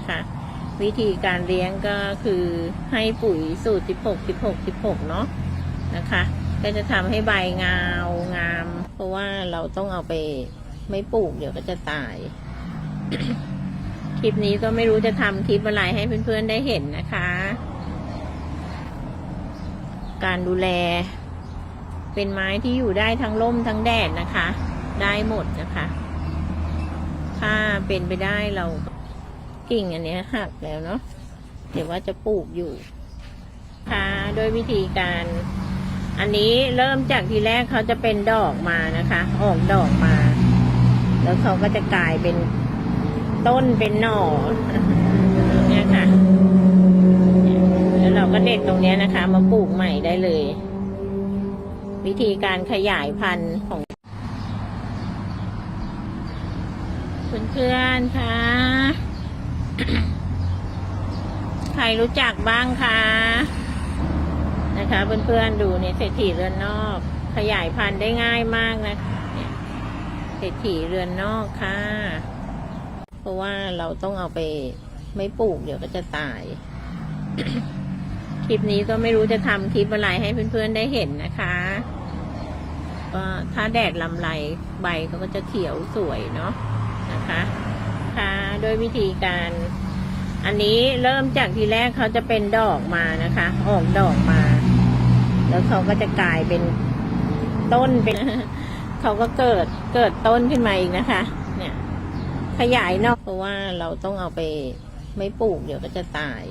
นะคะ วิธีการเลี้ยงก็คือให้ปุ๋ยสูตร 16 16 16 เนาะนะคะ ก็จะทำให้ใบงาวงาม เพราะว่าเราต้องเอาไปไม่ปลูกเดี๋ยวก็จะตาย คลิปนี้ก็ไม่รู้จะทำคลิปอะไรให้เพื่อนๆได้เห็นนะคะ การดูแล เป็นไม้ที่อยู่ได้ทั้งร่มทั้งแดดนะคะ ได้หมดนะคะ ถ้าเป็นไปได้เรา กิ่งอันนี้หักแล้วเนาะเดี๋ยวว่าจะปลูกอยู่ ค่ะโดยวิธีการ อันนี้เริ่มจากทีแรกเขาจะเป็นดอกมานะคะ ออกดอกมา แล้วเขาก็จะกลายเป็นต้นเป็นหน่อเนี่ยค่ะแล้วเราก็เด็ดตรงนี้นะคะ มาปลูกใหม่ได้เลย วิธีการขยายพันธุ์ของเพื่อนๆคะ ใครรู้จักบ้างคะ นะคะเพื่อนๆดูเนี่ยเศรษฐีเรือนนอก ขยายพันธุ์ได้ง่ายมากนะเนี่ยเศรษฐีเรือนนอกค่ะ เพราะว่าเราต้องเอาไปไม่ปลูกเดี๋ยวก็จะตาย คลิปนี้ก็ไม่รู้จะทำคลิปอะไรให้เพื่อนๆได้เห็นนะคะ ก็ถ้าแดดลำไรใบเขาก็จะเขียวสวยเนาะนะคะ ค่ะโดยวิธีการ อันนี้เริ่มจากทีแรกเขาจะเป็นดอกมานะคะ ออกดอกมา แล้วเขาก็จะกลายเป็นต้นเป็นเขาก็เกิดเกิดต้นขึ้นมาอีกนะคะ เนี่ย ขยายนอกเพราะว่าเราต้องเอาไปไม่ปลูกเดี๋ยวก็จะตาย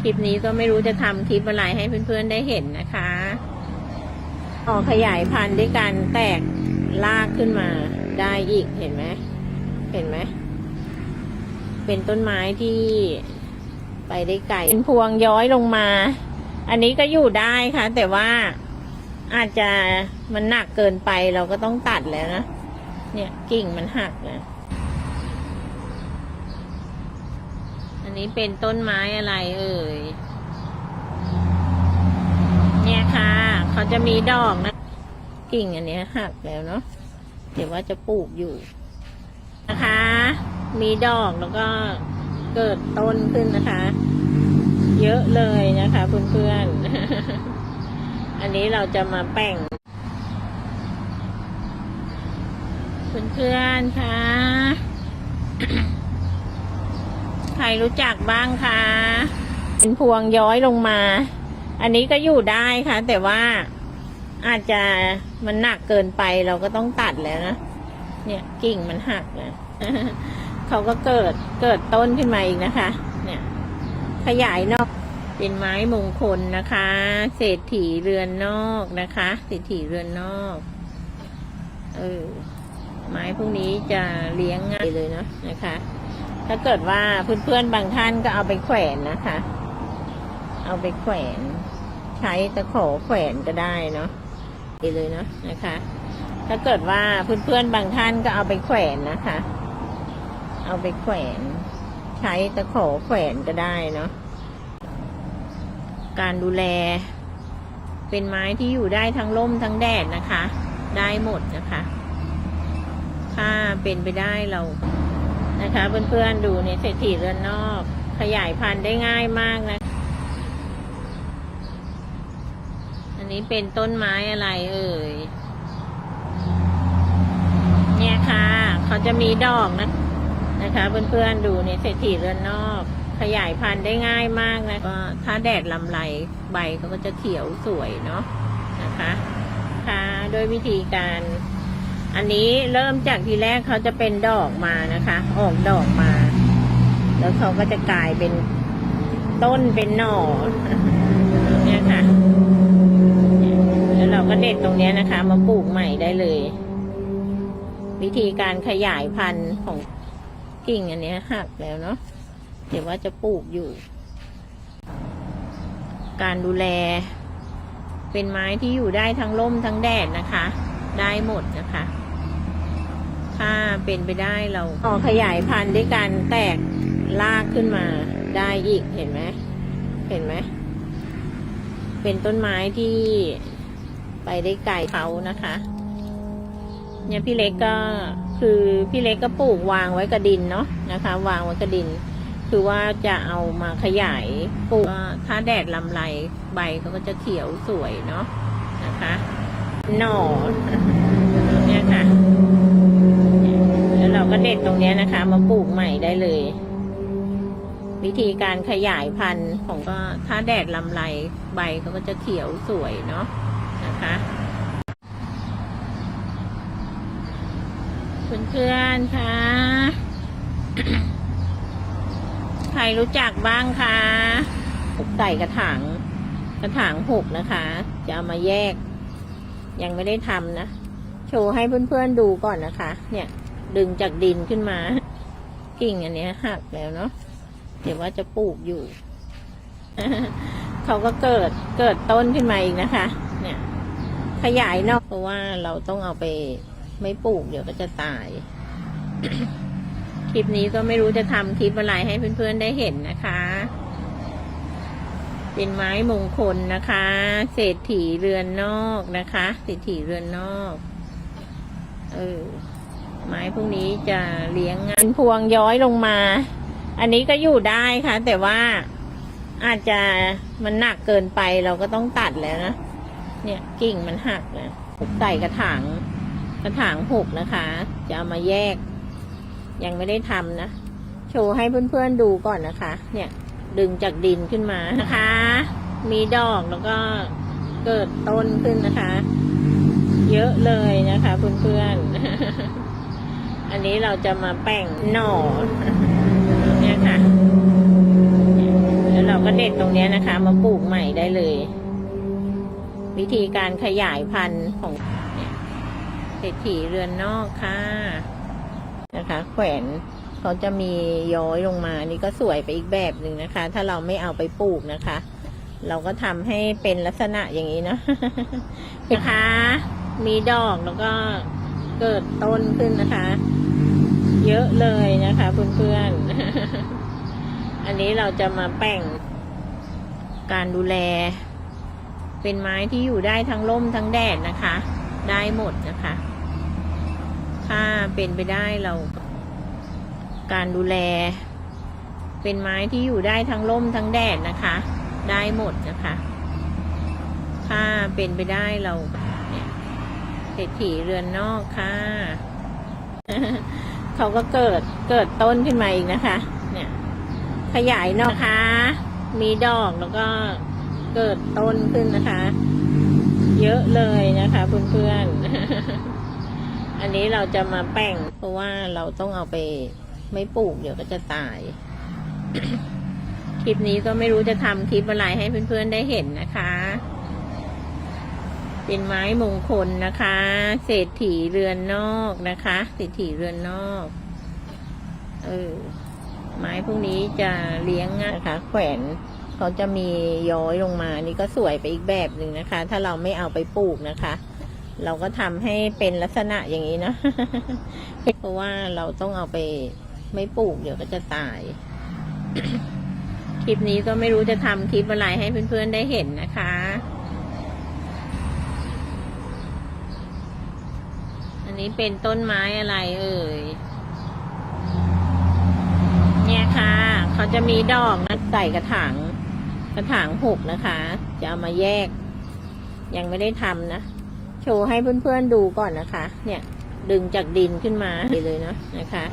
คลิปนี้ก็ไม่รู้จะทำคลิปอะไรให้เพื่อนๆได้เห็นนะคะออกขยายพันธุ์ด้วยการแตกรากขึ้นมาได้อีกเห็นไหม เห็นไหม เป็นต้นไม้ที่ไปได้ไกลเป็นพวงย้อยลงมา อันนี้ก็อยู่ได้ค่ะ แต่ว่าอาจจะมันหนักเกินไปเราก็ต้องตัดแล้วนะ เนี่ยกิ่งมันหักนะอันนี้เป็นต้นไม้อะไรเอ่ย เนี่ยค่ะ เขาจะมีดอกนะ กิ่งอันนี้หักแล้วเนาะ เดี๋ยวว่าจะปลูกอยู่ นะคะ มีดอกแล้วก็เกิดต้นขึ้นนะคะ เยอะเลยนะคะเพื่อนๆ อันนี้เราจะมาแป่งเพื่อนๆคะใครรู้จักบ้างคะ เป็นพวงย้อยลงมา อันนี้ก็อยู่ได้ค่ะ แต่ว่าอาจจะมันหนักเกินไปเราก็ต้องตัดแล้วนะ เนี่ยกิ่งมันหักนะเขาก็เกิดเกิดต้นขึ้นมาอีกนะคะ เนี่ย ขยายนอกเป็นไม้มงคลนะคะ เศรษฐีเรือนนอกนะคะ เศรษฐีเรือนนอก เออ ไม้พวกนี้จะเลี้ยงง่ายเลยเนาะนะคะ ถ้าเกิดว่าเพื่อนๆบางท่านก็เอาไปแขวนนะคะ เอาไปแขวน ใช้ตะขอแขวนก็ได้เนาะดีเลยเนาะนะคะ ถ้าเกิดว่าเพื่อนๆบางท่านก็เอาไปแขวนนะคะ เอาไปแขวน ใช้ตะขอแขวนก็ได้เนาะการดูแล เป็นไม้ที่อยู่ได้ทั้งร่มทั้งแดดนะคะ ได้หมดนะคะ ถ้าเป็นไปได้เรานะคะ เพื่อนๆดูเนี่ยเศรษฐีเรือนนอก ขยายพันธุ์ได้ง่ายมากนะอันนี้เป็นต้นไม้อะไรเอ่ยค่ะ เขาจะมีดอกนะนะคะเพื่อนๆดูเนี่ยเศรษฐีเรือนนอก ขยายพันธุ์ได้ง่ายมากนะก็ถ้าแดดลำไรใบเขาก็จะเขียวสวยเนาะนะคะค่ะโดยวิธีการ อันนี้เริ่มจากทีแรกเขาจะเป็นดอกมานะคะ ออกดอกมา แล้วเขาก็จะกลายเป็นต้นเป็นหน่อเนี่ยค่ะแล้วเราก็เด็ดตรงนี้นะคะ มาปลูกใหม่ได้เลย วิธีการขยายพันธุ์ของกิ่งอันนี้หักแล้วเนาะเดี๋ยวว่าจะปลูกอยู่ การดูแล เป็นไม้ที่อยู่ได้ทั้งร่มทั้งแดดนะคะ ได้หมดนะคะ ถ้าเป็นไปได้เราต่อขยายพันธุ์ด้วยการแตกรากขึ้นมาได้อีกเห็นไหมเห็นไหมเป็นต้นไม้ที่ไปได้ไกลเขานะคะ เนี่ยพี่เล็กก็คือพี่เล็กก็ปลูกวางไว้กับดินเนาะนะคะ วางไว้กับดิน คือว่าจะเอามาขยายปลูกถ้าแดดลำไรใบเขาก็จะเขียวสวยเนาะนะคะหน่อเนี่ยค่ะแล้วเราก็เด็ดตรงเนี้ยนะคะ มาปลูกใหม่ได้เลย วิธีการขยายพันธุ์ของก็ถ้าแดดลำไรใบเขาก็จะเขียวสวยเนาะนะคะ เพื่อนๆคะใครรู้จักบ้างคะใส่กระถางกระถางหกนะคะ จะเอามาแยก ยังไม่ได้ทำนะ โชว์ให้เพื่อนๆดูก่อนนะคะ เนี่ย ดึงจากดินขึ้นมา กิ่งอันนี้หักแล้วเนาะเดี๋ยวว่าจะปลูกอยู่ เขาก็เกิดเกิดต้นขึ้นมาอีกนะคะ เนี่ย ขยายนอกเพราะว่าเราต้องเอาไป ไม่ปลูกเดี๋ยวก็จะตาย คลิปนี้ก็ไม่รู้จะทำคลิปอะไรให้เพื่อนๆได้เห็นนะคะ เป็นไม้มงคลนะคะ เศรษฐีเรือนนอกนะคะ เศรษฐีเรือนนอก เออ ไม้พวกนี้จะเลี้ยงงานพวงย้อยลงมา อันนี้ก็อยู่ได้ค่ะ แต่ว่าอาจจะมันหนักเกินไปเราก็ต้องตัดแล้วนะ เนี่ยกิ่งมันหักนะใส่กระถาง กระถางหกนะคะ จะเอามาแยก ยังไม่ได้ทำนะ โชว์ให้เพื่อนๆดูก่อนนะคะ เนี่ย ดึงจากดินขึ้นมานะคะ มีดอกแล้วก็เกิดต้นขึ้นนะคะ เยอะเลยนะคะเพื่อนๆ อันนี้เราจะมาแป่งหน่อเนี่ยค่ะแล้วเราก็เด็ดตรงนี้นะคะ มาปลูกใหม่ได้เลย วิธีการขยายพันธุ์ของ ศรษฐีเรือนนอกค่ะนะคะ แขวนเขาจะมีย้อยลงมานี่ก็สวยไปอีกแบบหนึ่งนะคะ ถ้าเราไม่เอาไปปลูกนะคะ เราก็ทำให้เป็นลักษณะอย่างนี้เนาะนะคะมีดอกแล้วก็เกิดต้นขึ้นนะคะ เยอะเลยนะคะเพื่อนๆ อันนี้เราจะมาแป่งการดูแล เป็นไม้ที่อยู่ได้ทั้งร่มทั้งแดดนะคะ ได้หมดนะคะ ถ้าเป็นไปได้เรา การดูแล เป็นไม้ที่อยู่ได้ทั้งร่มทั้งแดดนะคะ ได้หมดนะคะ ถ้าเป็นไปได้เราเนี่ยเศรษฐีเรือนนอกค่ะเขาก็เกิดเกิดต้นขึ้นมาอีกนะคะ เนี่ย ขยายนอกนะคะ มีดอกแล้วก็เกิดต้นขึ้นนะคะ เยอะเลยนะคะเพื่อนๆ อันนี้เราจะมาแป่งเพราะว่าเราต้องเอาไปไม่ปลูกเดี๋ยวก็จะตาย คลิปนี้ก็ไม่รู้จะทำคลิปอะไรให้เพื่อนๆได้เห็นนะคะ เป็นไม้มงคลนะคะ เศรษฐีเรือนนอกนะคะ เศรษฐีเรือนนอก เออ ไม้พวกนี้จะเลี้ยงง่ายนะคะ แขวนเขาจะมีย้อยลงมา นี่ก็สวยไปอีกแบบหนึ่งนะคะ ถ้าเราไม่เอาไปปลูกนะคะ เราก็ทำให้เป็นลักษณะอย่างนี้นะ เพราะว่าเราต้องเอาไปไม่ปลูกเดี๋ยวก็จะตาย คลิปนี้ก็ไม่รู้จะทำคลิปอะไรให้เพื่อนๆได้เห็นนะคะอันนี้เป็นต้นไม้อะไรเอ่ย เนี่ยค่ะ เขาจะมีดอกนะใส่กระถาง กระถางหกนะคะ จะเอามาแยก ยังไม่ได้ทำนะ โชว์ให้เพื่อนๆดูก่อนนะคะ เนี่ยดึงจากดินขึ้นมาเลยเนาะนะคะ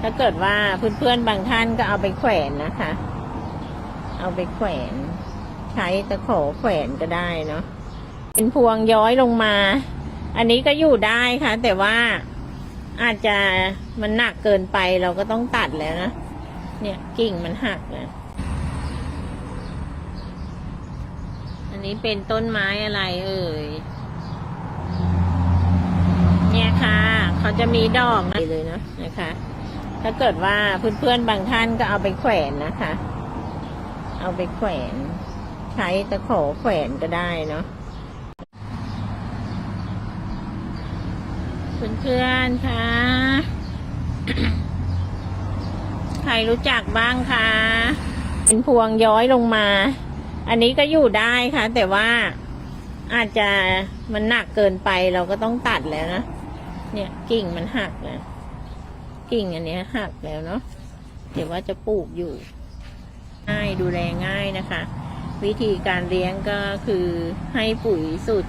ถ้าเกิดว่าเพื่อนๆบางท่านก็เอาไปแขวนนะคะ เอาไปแขวน ใช้ตะขอแขวนก็ได้เนาะเป็นพวงย้อยลงมา อันนี้ก็อยู่ได้ค่ะ แต่ว่าอาจจะมันหนักเกินไปเราก็ต้องตัดแล้วนะ เนี่ยกิ่งมันหักนะอันนี้เป็นต้นไม้อะไรเอ่ย เนี่ยค่ะ เขาจะมีดอกนะเลยเนาะนะคะ ถ้าเกิดว่าเพื่อนๆบางท่านก็เอาไปแขวนนะคะ เอาไปแขวน ใช้ตะขอแขวนก็ได้เนาะเพื่อนๆคะใครรู้จักบ้างคะเป็นพวงย้อยลงมา อันนี้ก็อยู่ได้ค่ะ แต่ว่าอาจจะมันหนักเกินไปเราก็ต้องตัดแล้วนะ เนี่ยกิ่งมันหักนะกิ่งอันเนี้ยหักแล้วเนาะเดี๋ยวว่าจะปลูกอยู่ ง่ายดูแลง่ายนะคะ วิธีการเลี้ยงก็คือให้ปุ๋ยสูตร